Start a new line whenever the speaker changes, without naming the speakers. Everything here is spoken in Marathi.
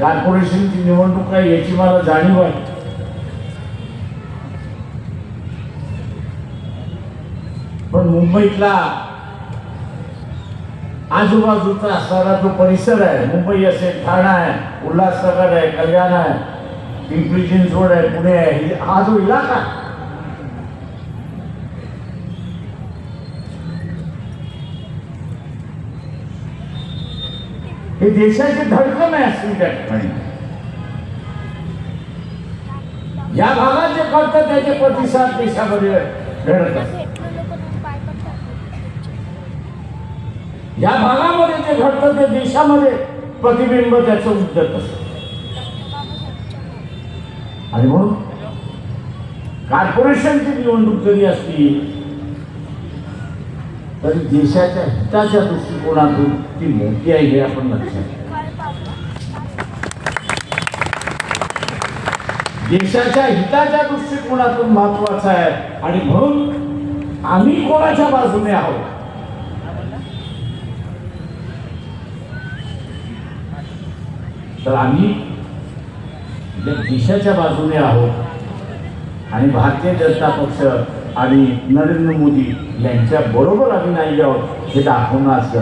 कॉर्पोरेशनची निवडणूक आहे याची मला जाणीव आहे. पण मुंबईतला आजूबाजूचा असणारा जो परिसर आहे मुंबई असेल ठाणा आहे उल्हासनगर आहे कल्याण आहे पिंपरी चिंचवड आहे पुणे आहे हा जो इलाका आहे, हे देशाची धडकन आहे असली त्या ठिकाणी. या भागात जे करतात त्याचे प्रतिसाद देशामध्ये घडत असतात. या भागामध्ये जे घडतं ते देशामध्ये प्रतिबिंब त्याचं उद्गत असत. आणि म्हणून कॉर्पोरेशनची निवडणूक जरी असली तरी देशाच्या हिताच्या दृष्टिकोनातून ती मोठी आहे हे आपण लक्षात देशाच्या हिताच्या दृष्टिकोनातून महत्वाचं आहे आणि म्हणून आम्ही कोणाच्या बाजूने आहोत? तर आम्ही देशाच्या बाजूने आहोत आणि भारतीय जनता पक्ष आणि नरेंद्र मोदी यांच्या बरोबर आम्ही नाही आहोत हे दाखवणं आज